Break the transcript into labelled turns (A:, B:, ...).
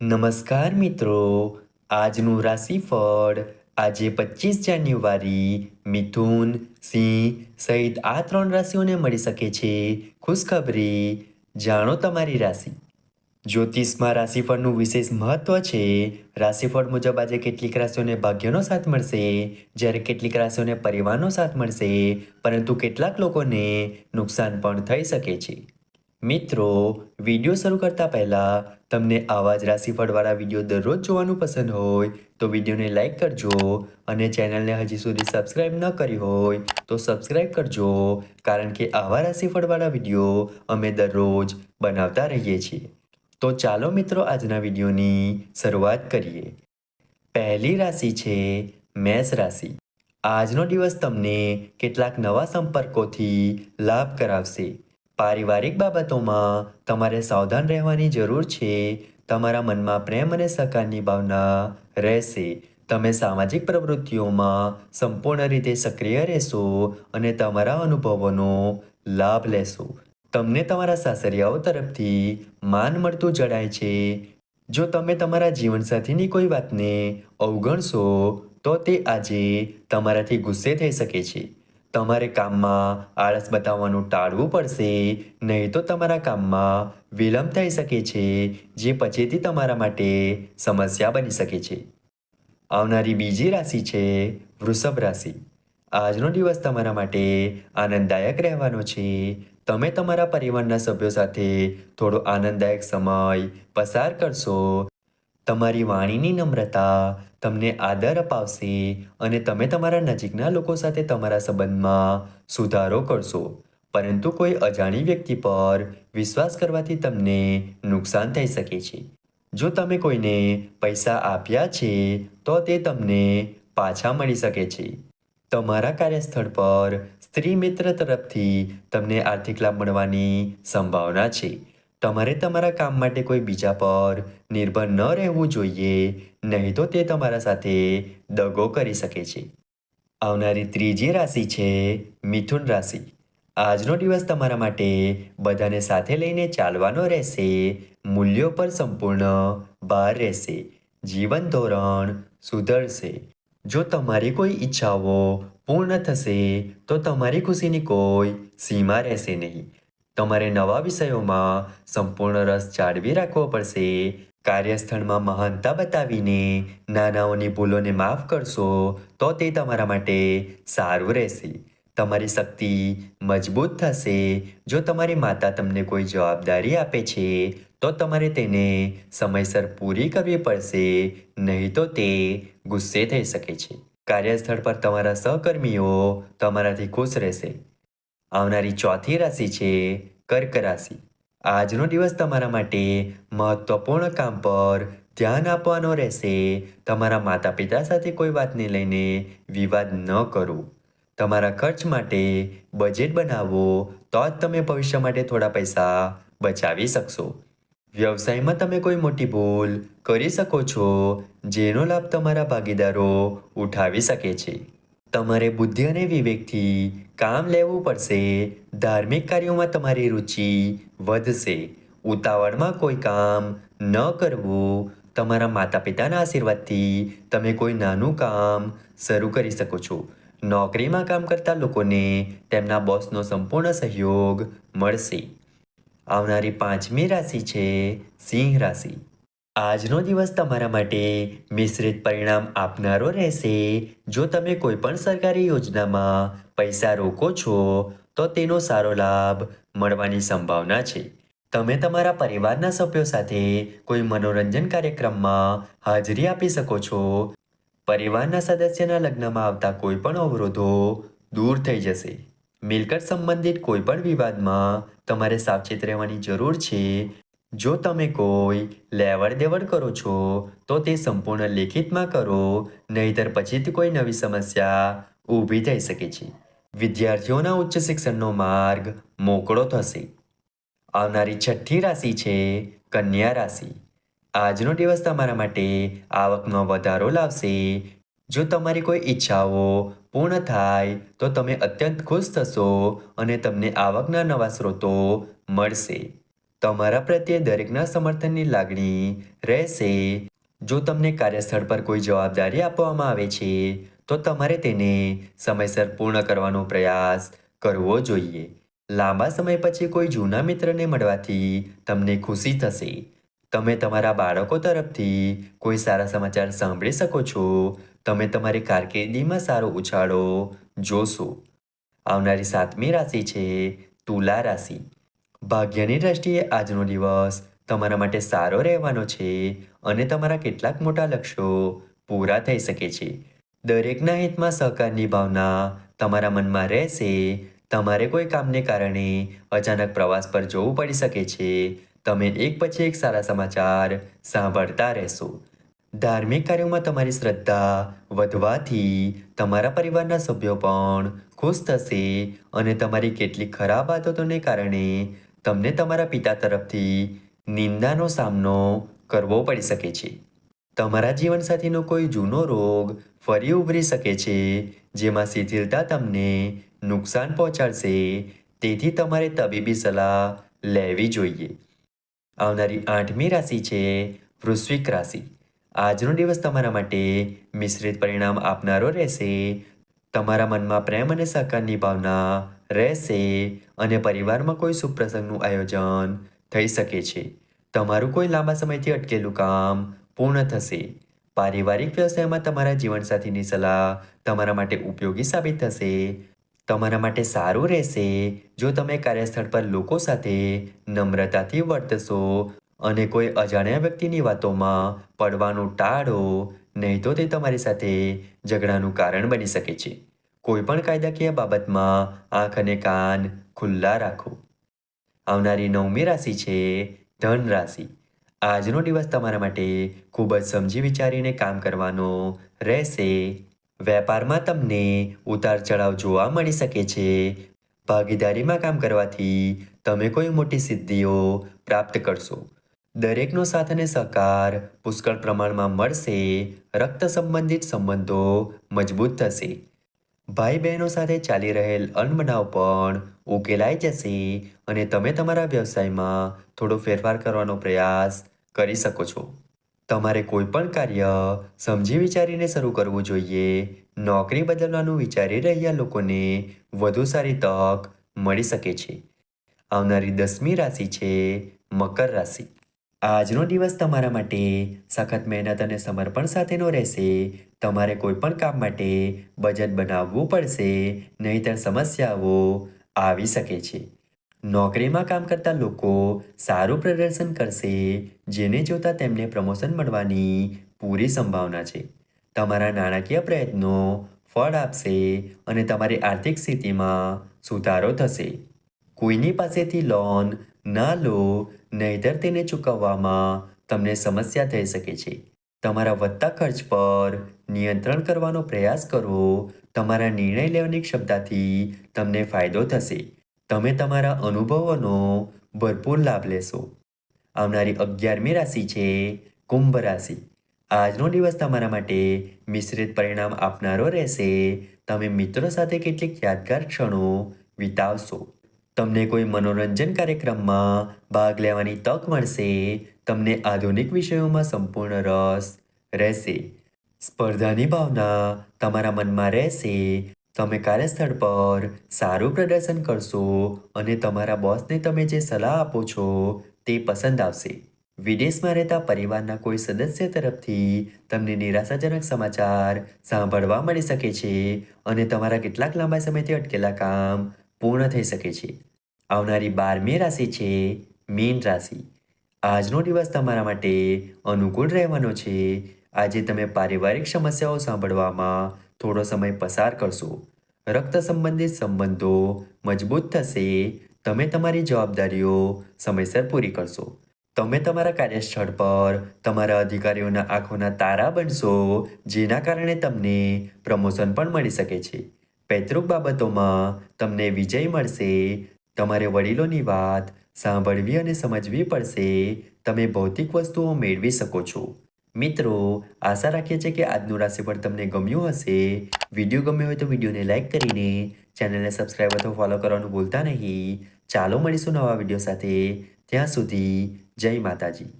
A: નમસ્કાર મિત્રો, આજનું રાશિફળ આજે પચીસ જાન્યુઆરી, મિથુન સિંહ સહિત આ ત્રણ રાશિઓને મળી શકે છે ખુશખબરી. જાણો તમારી રાશિ. જ્યોતિષમાં રાશિફળનું વિશેષ મહત્વ છે. રાશિફળ મુજબ આજે કેટલીક રાશિઓને ભાગ્યનો સાથ મળશે, જ્યારે કેટલીક રાશિઓને પરિવારનો સાથ મળશે, પરંતુ કેટલાક લોકોને નુકસાન પણ થઈ શકે છે. મિત્રો વીડિયો શરૂ કરતા પહેલા તમને આવા જ રાશિફળવાળા વીડિયો દરરોજ જોવાનું પસંદ હોય, તો વિડીયોને લાઈક કરજો અને ચેનલને હજી સુધી સબસ્ક્રાઇબ ન કરી હોય, તો સબસ્ક્રાઇબ કરજો, કારણ કે આવા રાશિફળવાળા વીડિયો અમે દરરોજ બનાવતા રહીએ છીએ. તો ચાલો મિત્રો આજના વિડીયોની શરૂઆત કરીએ. પહેલી રાશિ છે મેષ રાશિ. આજનો દિવસ તમને કેટલાક નવા સંપર્કોથી લાભ કરાવશે. પારિવારિક બાબતોમાં તમારે સાવધાન રહેવાની જરૂર છે. તમારા મનમાં પ્રેમ અને સહકારની ભાવના રહેશે. તમે સામાજિક પ્રવૃત્તિઓમાં સંપૂર્ણ રીતે સક્રિય રહેશો અને તમારા અનુભવોનો લાભ લેશો. તમને તમારા સાસરિયાઓ તરફથી માન મળતું જણાય છે. જો તમે તમારા જીવનસાથીની કોઈ વાતને અવગણશો, તો તે આજે તમારાથી ગુસ્સે થઈ શકે છે. તમારે કામમાં આળસ બતાવવાનું ટાળવું પડશે, નહીં તો તમારા કામમાં વિલંબ થઈ શકે છે, જે પછીથી તમારા માટે સમસ્યા બની શકે છે. આવનારી બીજી રાશિ છે વૃષભ રાશિ. આજનો દિવસ તમારા માટે આનંદદાયક રહેવાનો છે. તમે તમારા પરિવારના સભ્યો સાથે થોડો આનંદદાયક સમય પસાર કરશો તમારી વાણીની નમ્રતા તમને આદર અપાવશે અને તમે તમારા નજીકના લોકો સાથે તમારા સંબંધમાં સુધારો કરશો. પરંતુ કોઈ અજાણી વ્યક્તિ પર વિશ્વાસ કરવાથી તમને નુકસાન થઈ શકે છે. જો તમે કોઈને પૈસા આપ્યા છે, તો તે તમને પાછા મળી શકે છે. તમારા કાર્યસ્થળ પર સ્ત્રી મિત્ર તરફથી તમને આર્થિક લાભ મળવાની સંભાવના છે. તમારે તમારા કામ માટે કોઈ બીજા પર નિર્ભર ન રહેવું જોઈએ, નહીં તો તે તમારા સાથે દગો કરી શકે છે. આવનારી ત્રીજી રાશિ છે મિથુન રાશિ. આજનો દિવસ તમારા માટે બધાને સાથે લઈને ચાલવાનો રહેશે, મૂલ્યો પર સંપૂર્ણ ભાર રહેશે, જીવન ધોરણ સુધરશે. જો તમારી કોઈ ઈચ્છાઓ પૂર્ણ થશે, તો તમારી ખુશીની કોઈ સીમા રહેશે નહીં. તમારે નવા વિષયોમાં સંપૂર્ણ રસ જાળવી રાખવો પડશે. કાર્યસ્થળમાં મહાનતા બતાવીને નાનાઓની ભૂલોને માફ કરશો, તો તે તમારા માટે સારું રહેશે. તમારી શક્તિ મજબૂત થશે. જો તમારી માતા તમને કોઈ જવાબદારી આપે છે, તો તમારે તેને સમયસર પૂરી કરવી પડશે, નહીં તો તે ગુસ્સે થઈ શકે છે. કાર્યસ્થળ પર તમારા સહકર્મીઓ તમારાથી ખુશ રહેશે. આવનારી ચોથી રાશિ છે કર્ક રાશિ. આજનો દિવસ તમારા માટે મહત્વપૂર્ણ કામ પર ધ્યાન આપવાનો રહેશે. તમારા માતા પિતા સાથે કોઈ વાતને લઈને વિવાદ ન કરો. તમારા ખર્ચ માટે બજેટ બનાવો તો જ તમે ભવિષ્ય માટે થોડા પૈસા બચાવી શકશો. વ્યવસાયમાં તમે કોઈ મોટી ભૂલ કરી શકો છો, જેનો લાભ તમારા ભાગીદારો ઉઠાવી શકે છે. તમારે બુદ્ધિ અને વિવેકથી કામ લેવું પડશે. ધાર્મિક કાર્યોમાં તમારી રુચિ વધશે. ઉતાવળમાં કોઈ કામ ન કરવું. તમારા માતા પિતાના આશીર્વાદથી તમે કોઈ નાનું કામ શરૂ કરી શકો છો. નોકરીમાં કામ કરતા લોકોને તેમના બોસનો સંપૂર્ણ સહયોગ મળશે. આવનારી પાંચમી રાશિ છે સિંહ રાશિ. આજનો દિવસ તમારા માટે મિશ્રિત પરિણામ આપનારો રહેશે. જો તમે કોઈ પણ સરકારી યોજનામાં પૈસા રોકો છો, તો તેનો સારો લાભ મળવાની સંભાવના છે. તમે તમારા પરિવારના સભ્યો સાથે કોઈ મનોરંજન કાર્યક્રમમાં હાજરી આપી શકો છો. પરિવારના સદસ્યના લગ્નમાં આવતા કોઈ પણ અવરોધો દૂર થઈ જશે. મિલકત સંબંધિત કોઈ પણ વિવાદમાં તમારે સાવચેત રહેવાની જરૂર છે. જો તમે કોઈ લેવડ દેવડ કરો છો, તો તે સંપૂર્ણ લેખિતમાં કરો, નહીતર પછીથી કોઈ નવી સમસ્યા ઊભી થઈ શકે છે. વિદ્યાર્થીઓના ઉચ્ચ શિક્ષણનો માર્ગ મોકળો થશે. આવનારી છઠ્ઠી રાશિ છે કન્યા રાશિ. આજનો દિવસ તમારા માટે આવકમાં વધારો લાવશે. જો તમારી કોઈ ઈચ્છાઓ પૂર્ણ થાય, તો તમે અત્યંત ખુશ થશો અને તમને આવકના નવા સ્ત્રોતો મળશે. તમારા પ્રત્યે દરેકના સમર્થનની લાગણી રહેશે. જો તમને કાર્યસ્થળ પર કોઈ જવાબદારી આપવામાં આવે છે, તો તમારે તેને સમયસર પૂર્ણ કરવાનો પ્રયાસ કરવો જોઈએ. લાંબા સમય પછી કોઈ જૂના મિત્રને મળવાથી તમને ખુશી થશે. તમે તમારા બાળકો તરફથી કોઈ સારા સમાચાર સાંભળી શકો છો. તમે તમારી કારકિર્દીમાં સારો ઉછાળો જોશો. આવનારી સાતમી રાશિ છે તુલા રાશિ. ભાગ્યની દ્રષ્ટિએ આજનો દિવસ તમારા માટે સારો રહેવાનો છે અને તમારા કેટલાક મોટા લક્ષ્યો પૂરા થઈ શકે છે. દરેકના હિતમાં સહકારની ભાવના તમારા મનમાં રહેશે. તમારે કોઈ કામને કારણે અચાનક પ્રવાસ પર જવું પડી શકે છે. તમે એક પછી એક સારા સમાચાર સાંભળતા રહેશો. ધાર્મિક કાર્યોમાં તમારી શ્રદ્ધા વધવાથી તમારા પરિવારના સભ્યો પણ ખુશ થશે અને તમારી કેટલીક ખરાબ આદતોને કારણે તમને તમારા પિતા તરફથી નિંદાનો સામનો કરવો પડી શકે છે. તમારા જીવનસાથીનો કોઈ જૂનો રોગ ફરી ઉભરી શકે છે, જેમાં શિથિલતા તમને નુકસાન પહોંચાડશે, તેથી તમારે તબીબી સલાહ લેવી જોઈએ. આવનારી આઠમી રાશિ છે વૃશ્વિક રાશિ. આજનો દિવસ તમારા માટે મિશ્રિત પરિણામ આપનારો રહેશે. તમારા મનમાં પ્રેમ અને સહકારની ભાવના રહેશે અને પરિવારમાં કોઈ શુભ પ્રસંગનું આયોજન થઈ શકે છે. તમારું કોઈ લાંબા સમયથી અટકેલું કામ પૂર્ણ થશે. પારિવારિક વ્યવસાયમાં તમારા જીવનસાથીની સલાહ તમારા માટે ઉપયોગી સાબિત થશે. તમારા માટે સારું રહેશે જો તમે કાર્યસ્થળ પર લોકો સાથે નમ્રતાથી વર્તશો અને કોઈ અજાણ્યા વ્યક્તિની વાતોમાં પડવાનું ટાળો, નહીં તો તે તમારી સાથે ઝઘડાનું કારણ બની શકે છે. કોઈ પણ કાયદાકીય બાબતમાં આંખ અને કાન ખુલ્લા રાખો. આવનારી નવમી રાશિ છે ધન રાશિ આજનો દિવસ તમારા માટે ખૂબ જ સમજી વિચારીને કામ કરવાનો રહેશે. વેપારમાં તમને ઉતાર ચઢાવ જોવા મળી શકે છે. ભાગીદારીમાં કામ કરવાથી તમે કોઈ મોટી સિદ્ધિઓ પ્રાપ્ત કરશો. દરેકનો સાથ અને સહકાર પુષ્કળ પ્રમાણમાં મળશે. રક્ત સંબંધિત સંબંધો મજબૂત થશે. ભાઈ બહેનો સાથે ચાલી રહેલ અનબનાવ પણ ઉકેલાઈ જશે અને તમે તમારા વ્યવસાયમાં થોડો ફેરફાર કરવાનો પ્રયાસ કરી શકો છો. તમારે કોઈ પણ કાર્ય સમજી વિચારીને શરૂ કરવું જોઈએ. નોકરી બદલવાનું વિચારી રહ્યા લોકોને વધુ સારી તક મળી શકે છે. આવનારી દસમી રાશિ છે મકર રાશિ. આજનો દિવસ તમારા માટે સખત મહેનત અને સમર્પણ સાથેનો રહેશે. તમારે કોઈ પણ કામ માટે બજેટ બનાવવું પડશે, નહીંતર સમસ્યાઓ આવી શકે છે. નોકરીમાં કામ કરતા લોકો સારું પ્રદર્શન કરશે, જેને જોતા તેમને પ્રમોશન મળવાની પૂરી સંભાવના છે. તમારા નાણાકીય પ્રયત્નો ફળ આપશે અને તમારી આર્થિક સ્થિતિમાં સુધારો થશે. કોઈની પાસેથી લોન ના લો નહીંતર તેને ચૂકવવામાં તમને સમસ્યા થઈ શકે છે. તમારા વધતા ખર્ચ પર નિયંત્રણ કરવાનો પ્રયાસ કરો. તમારા નિર્ણય લેવાની ક્ષમતાથી તમને ફાયદો થશે. તમે તમારા અનુભવોનો ભરપૂર લાભ લેશો. આવનારી અગિયારમી રાશિ છે કુંભ રાશિ. આજનો દિવસ તમારા માટે મિશ્રિત પરિણામ આપનારો રહેશે. તમે મિત્રો સાથે કેટલીક યાદગાર ક્ષણો વિતાવશો. તમને કોઈ મનોરંજન કાર્યક્રમમાં ભાગ લેવાની તક મળશે, તમને આધુનિક વિષયોમાં સંપૂર્ણ રસ રહેશે. સ્પર્ધાની ભાવના તમારા મનમાં રહેશે. તમે કાર્યસ્થળ પર સારું પ્રદર્શન કરશો અને તમારા બોસને તમે જે સલાહ આપો છો તે પસંદ આવશે. વિદેશમાં રહેતા પરિવારના કોઈ સદસ્ય તરફથી તમને નિરાશાજનક સમાચાર સાંભળવા મળી શકે છે અને તમારા કેટલાક લાંબા સમયથી અટકેલા કામ પૂર્ણ થઈ શકે છે. આવનારી બારમી રાશિ છે, મીન રાશિ. આજનો દિવસ તમારા માટે અનુકૂળ રહેવાનો છે. આજે તમે પારિવારિક સમસ્યાઓ સાંભળવામાં થોડો સમય પસાર કરશો. રક્ત સંબંધિત સંબંધો મજબૂત થશે. તમે તમારી જવાબદારીઓ સમયસર પૂરી કરશો. તમે તમારા કાર્યસ્થળ પર તમારા અધિકારીઓના આંખોના તારા બનશો, જેના કારણે તમને પ્રમોશન પણ મળી શકે છે. પૈતૃક બાબતોમાં તમને વિજય મળશે. તમારે વડીલોની વાત સાંભળવી અને સમજવી પડશે. તમે ભૌતિક વસ્તુઓ મેળવી શકો છો. મિત્રો, આશા રાખીએ છીએ કે આજનું રાશિફળ તમને ગમ્યું હશે. વીડિયો ગમ્યો હોય તો વિડીયોને લાઇક કરીને ચેનલને સબસ્ક્રાઈબ અથવા ફોલો કરવાનું ભૂલતા નહીં. ચાલો મળીશું નવા વીડિયો સાથે. ત્યાં સુધી જય માતાજી.